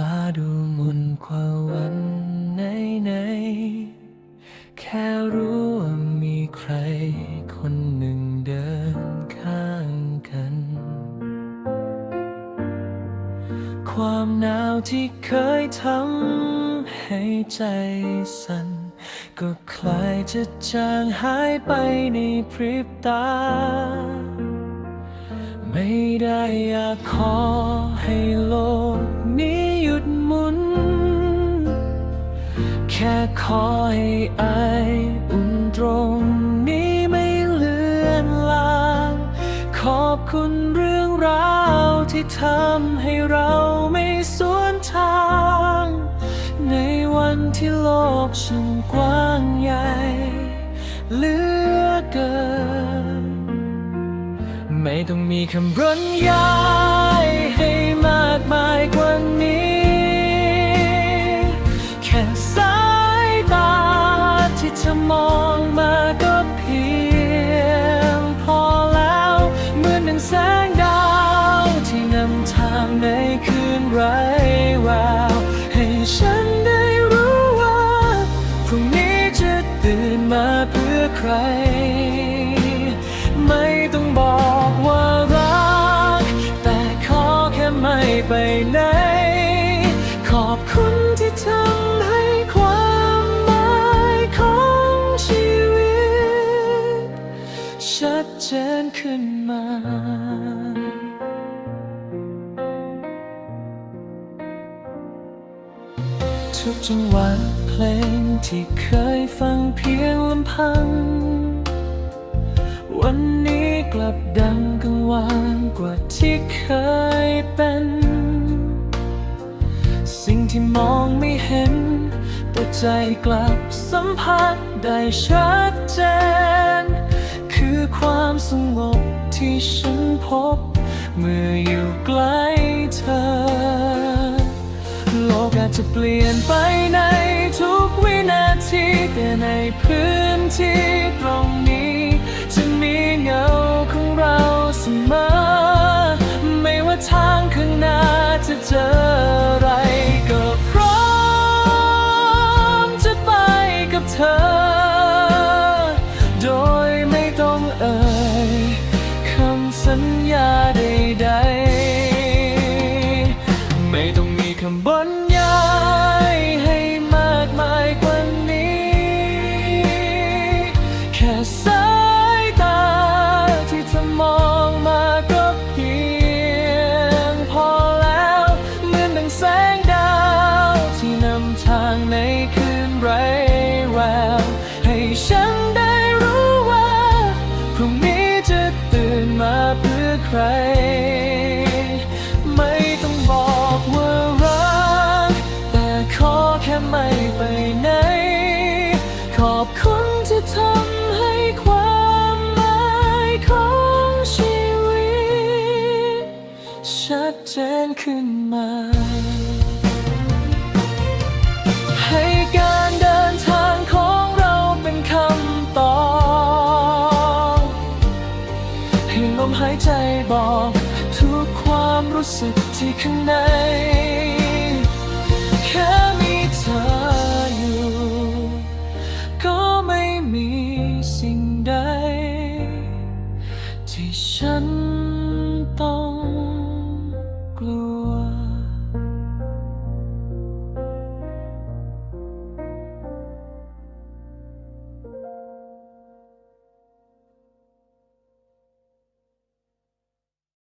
ฟ้าดูมุนกว่าวันไหนไหน แค่รู้ว่ามีใครคนหนึ่งเดินข้างกัน ความหนาวที่เคยทำให้ใจสั่น ก็คลายจะจางหายไปในพริบตาไม่ได้อยากขอให้โลก ขอให้อายอุ่นตรงนี้ไม่เลือนลาง ขอบคุณเรื่องราวที่ทำให้เราไม่สวนทาง ในวันที่โลกช่างกว้างใหญ่เหลือเกิน ไม่ต้องมีคำบรรยาย มองมาก็เพียงพอแล้วเหมือนดังแสงดาวที่นำทางในคืนไร้แววให้ฉันได้รู้ว่าพรุ่งนี้จะตื่นมาเพื่อใคร ไม่ต้องบอกว่ารัก แต่ขอแค่ไม่ไปไหน ชัดเจนขึ้นมา ทุกจังหวะเพลงที่เคยฟังเพียงลำพัง วันนี้กลับดังกังวานกว่าที่เคยเป็น สิ่งที่มองไม่เห็น แต่ใจกลับสัมผัสได้ชัดเจน คือความสงบที่ฉันพบ เมื่ออยู่ใกล้เธอ โลกอาจจะเปลี่ยนไปในทุกวินาทีแต่ในพื้นที่ตรง ญญาใดๆ ไม่ต้องมีคำบรรยายให้มากมายกว่านี้ แค่สายตาที่เธอมองมาก็เพียงพอแล้ว เหมือนดังแสงดาวที่นำทางในคืนไร้แววให้ฉัน ขึ้นมา ให้การเดินทางของเราเป็นคำตอบให้ลมหายใจบอก ทุกความรู้สึกที่ข้างใน